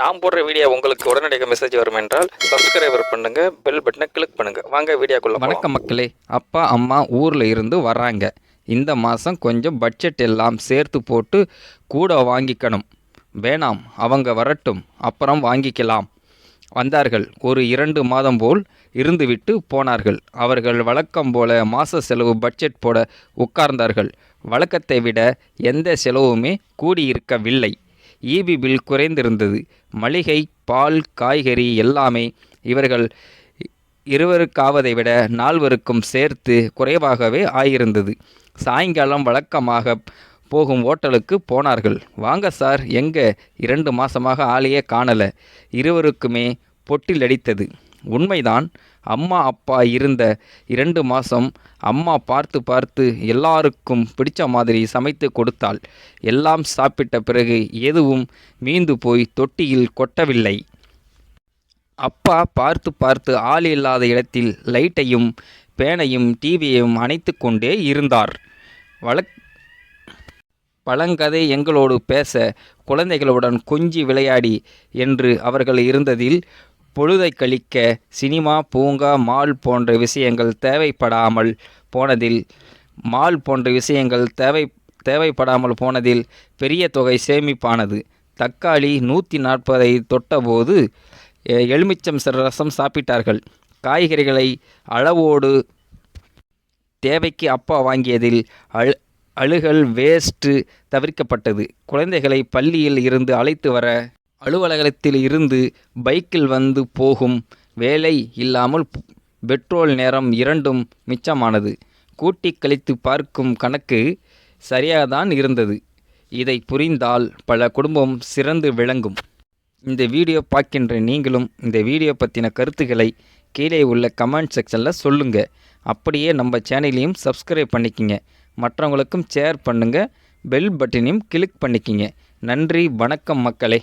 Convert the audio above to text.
நான் போடுற வீடியோ உங்களுக்கு உடனடியாக மெசேஜ் வரும் என்றால் சப்ஸ்கிரைபர் பண்ணுங்க பெல் பட்டனை கிளிக் பண்ணுங்க. வாங்க வீடியோக்குள்ள வணக்கம் மக்களே அப்பா அம்மா ஊரில் இருந்து வர்றாங்க. இந்த மாதம் கொஞ்சம் பட்ஜெட் எல்லாம் சேர்த்து போட்டு கூட வாங்கிக்கணும். வேணாம் அவங்க வரட்டும் அப்புறம் வாங்கிக்கலாம். வந்தார்கள். ஒரு இரண்டு மாதம் போல் இருந்துவிட்டு போனார்கள். அவர்கள் வழக்கம் போல மாத செலவு பட்ஜெட் போட உட்கார்ந்தார்கள். வழக்கத்தை விட எந்த செலவுமே கூடியிருக்கவில்லை. EB bill குறைந்திருந்தது. மளிகை பால் காய்கறி எல்லாமே இவர்கள் இருவருக்காவதை விட நால்வருக்கும் சேர்த்து குறைவாகவே ஆயிருந்தது. சாயங்காலம் வழக்கமாக போகும் ஓட்டலுக்கு போனார்கள். வாங்க சார் எங்க? இரண்டு மாசமாக ஆளையே காணல. இருவருக்குமே பொட்டில் அடித்தது. உண்மைதான். அம்மா அப்பா இருந்த இரண்டு மாதம் அம்மா பார்த்து பார்த்து எல்லாருக்கும் பிடிச்ச மாதிரி சமைத்து கொடுத்தாள். எல்லாம் சாப்பிட்ட பிறகு எதுவும் மீந்து போய் தொட்டியில் கொட்டவில்லை. அப்பா பார்த்து பார்த்து ஆள் இல்லாத இடத்தில் லைட்டையும் பேனையும் டிவியையும் அணைத்து கொண்டே இருந்தார். வழக் பழங்கதை எங்களோடு பேச குழந்தைகளுடன் கொஞ்சி விளையாடி என்று அவர்கள் இருந்ததில் பொழுதை கழிக்க சினிமா பூங்கா மால் போன்ற விஷயங்கள் தேவைப்படாமல் போனதில் மால் போன்ற விஷயங்கள் தேவை தேவைப்படாமல் போனதில் பெரிய தொகை சேமிப்பானது. தக்காளி நூற்றி நாற்பதை தொட்டபோது எ- எலுமிச்சம் சிற ரசம் சாப்பிட்டார்கள். காய்கறிகளை அளவோடு தேவைக்கு அப்பா வாங்கியதில் அழு அழுகல் வேஸ்ட்டு தவிர்க்கப்பட்டது. குழந்தைகளை பள்ளியில் இருந்து அழைத்து வர அலுவலகத்தில் இருந்து பைக்கில் வந்து போகும் வேலை இல்லாமல் பெட்ரோல் நேரம் இரண்டும் மிச்சமானது. கூட்டி கழித்து பார்க்கும் கணக்கு சரியாகத்தான் இருந்தது. இதை புரிந்தால் பல குடும்பம் சிறந்து விளங்கும். இந்த வீடியோ பார்க்கின்ற நீங்களும் இந்த வீடியோ பற்றின கருத்துக்களை கீழே உள்ள கமெண்ட் செக்ஷனில் சொல்லுங்கள் அப்படியே நம்ம சேனலையும் சப்ஸ்கிரைப் பண்ணிக்கிங்க. மற்றவங்களுக்கும் ஷேர் பண்ணுங்கள் பெல் பட்டனையும் கிளிக் பண்ணிக்கிங்க. நன்றி வணக்கம் மக்களே.